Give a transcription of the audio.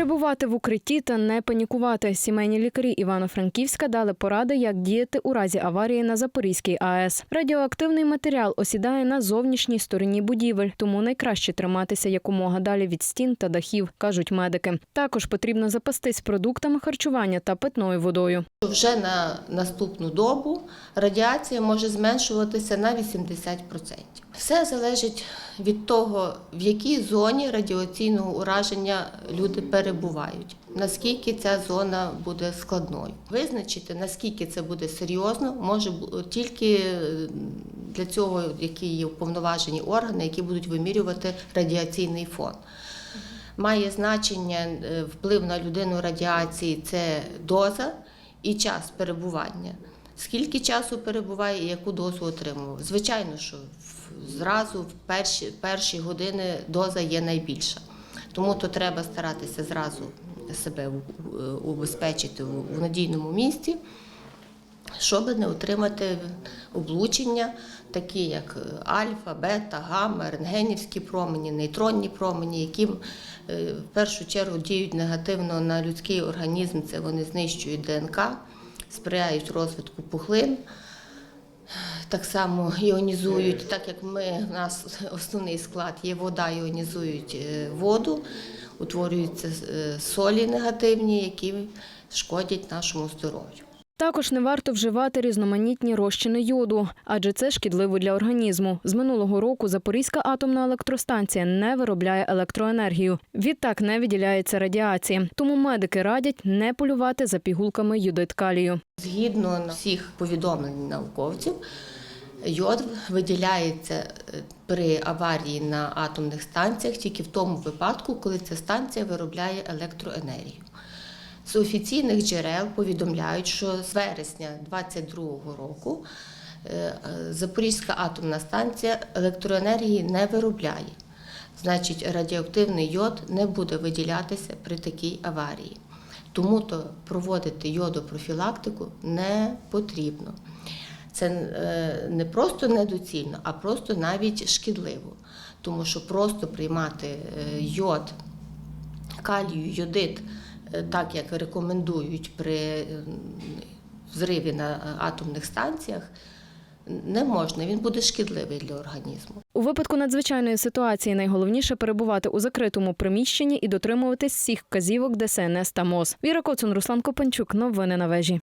Перебувати в укритті та не панікувати. Сімейні лікарі Івано-Франківська дали поради, як діяти у разі аварії на Запорізькій АЕС. Радіоактивний матеріал осідає на зовнішній стороні будівель, тому найкраще триматися якомога далі від стін та дахів, кажуть медики. Також потрібно запастись продуктами харчування та питною водою. Вже на наступну добу радіація може зменшуватися на 80%. Все залежить від того, в якій зоні радіаційного ураження люди перебувають, наскільки ця зона буде складною. Визначити, наскільки це буде серйозно, може тільки е, для цього, які є уповноважені органи, які будуть вимірювати радіаційний фон. Має значення е, вплив на людину радіації це доза і час перебування. Скільки часу перебуває і яку дозу отримував? Звичайно, що зразу в перші, перші години доза є найбільша. Тому то треба старатися зразу себе убезпечити в надійному місці, щоб не отримати облучення, такі як альфа, бета, гамма, рентгенівські промені, нейтронні промені, які е, в першу чергу діють негативно на людський організм. Це вони знищують ДНК, сприяють розвитку пухлин. Так само іонізують, так як ми, у нас основний склад є вода, іонізують е, воду, утворюються е, солі негативні, які шкодять нашому здоров'ю. Також не варто вживати різноманітні розчини йоду, адже це шкідливо для організму. З минулого року Запорізька атомна електростанція не виробляє електроенергію. Відтак не виділяється радіація. Тому медики радять не полювати за пігулками йодит калію. Згідно всіх повідомлень науковців, йод виділяється е, при аварії на атомних станціях тільки в тому випадку, коли ця станція виробляє електроенергію. З офіційних джерел повідомляють, що з вересня 2022 року е, е, Запорізька атомна станція електроенергії не виробляє. Значить, радіоактивний йод не буде виділятися при такій аварії. Тому то проводити йодопрофілактику не потрібно. Це е, не просто недоцільно, а просто навіть шкідливо. Тому що просто приймати йод, калію, йодит, так як рекомендують при е, взриві на е, атомних станціях, не можна, він буде шкідливий для організму. У випадку надзвичайної ситуації найголовніше перебувати у закритому приміщенні і дотримуватись всіх вказівок ДСНС та МОЗ. Віра Коцун, Руслан Копанчук. Новини на вежі.